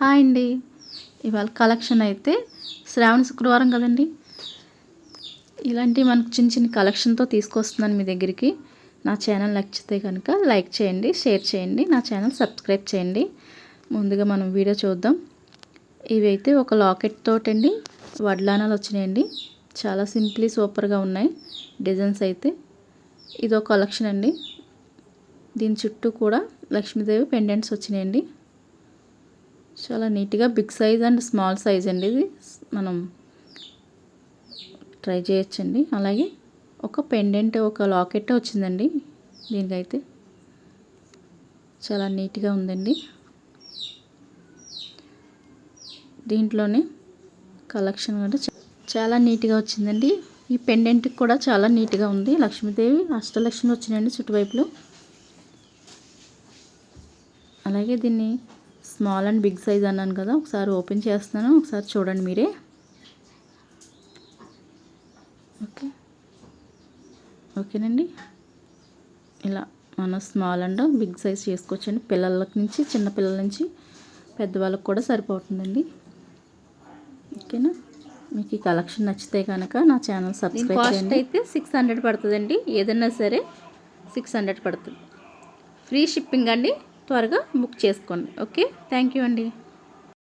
Hi అండి. ఇవాళ collection అయితే శ్రావణ శుక్రవారం కదండి. ఇలాంటి మనకు చిన్న చిన్న కలెక్షన్తో తీసుకొస్తున్నాను మీ దగ్గరికి. నా ఛానల్ నచ్చితే కనుక లైక్ చేయండి షేర్ చేయండి నా ఛానల్ సబ్స్క్రైబ్ చేయండి. ముందుగా మనం వీడియో చూద్దాం. ఇవైతే ఒక లాకెట్ తోటండి. వడ్లానాలు వచ్చినాయండి. చాలా సింప్లీ సూపర్గా ఉన్నాయి. డిజైన్స్ అయితే ఇదో కలెక్షన్ అండి. దీని చుట్టూ కూడా లక్ష్మీదేవి పెండెంట్స్ వచ్చినాయండి. చాలా నీట్గా big size and small size అండి ఇది. మనం ట్రై చేయొచ్చండి. అలాగే ఒక పెండెంట్ ఒక లాకెట్ వచ్చిందండి దీనికైతే. చాలా నీట్గా ఉందండి. దీంట్లోనే కలెక్షన్ కూడా చాలా నీట్గా వచ్చిందండి. ఈ పెండెంట్కి కూడా చాలా నీట్గా ఉంది. లక్ష్మీదేవి అష్టలక్ష్మి వచ్చినాయండి చుట్టువైపులో. అలాగే దీన్ని స్మాల్ అండ్ బిగ్ సైజ్ అన్నాను కదా ఒకసారి ఓపెన్ చేస్తాను ఒకసారి చూడండి మీరే. ఓకే. ఓకేనండి. ఇలా మన స్మాల్ అండ్ బిగ్ సైజ్ చేసుకోవచ్చండి. పిల్లల నుంచి చిన్న పిల్లల నుంచి పెద్దవాళ్ళకి కూడా సరిపోతుందండి. ఓకేనా? మీకు ఈ కలెక్షన్ నచ్చితే కనుక నా ఛానల్ సబ్స్క్రైబ్ చేయండి. అయితే సిక్స్ హండ్రెడ్ పడుతుందండి. ఏదైనా సరే సిక్స్ హండ్రెడ్ పడుతుంది. ఫ్రీ షిప్పింగ్ అండి. త్వరగా బుక్ చేసుకోండి. ఓకే? థ్యాంక్ యూ అండి.